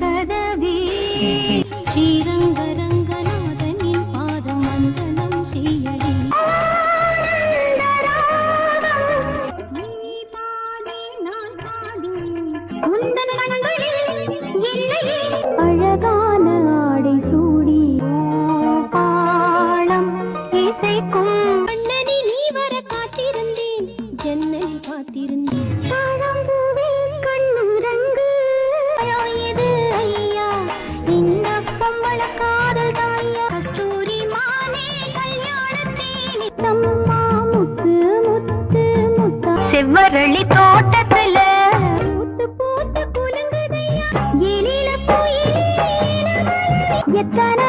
கதவே. செவ்வரளி தோட்டத்துல பூத்து பூத்து குலுங்குதையா எத்தனை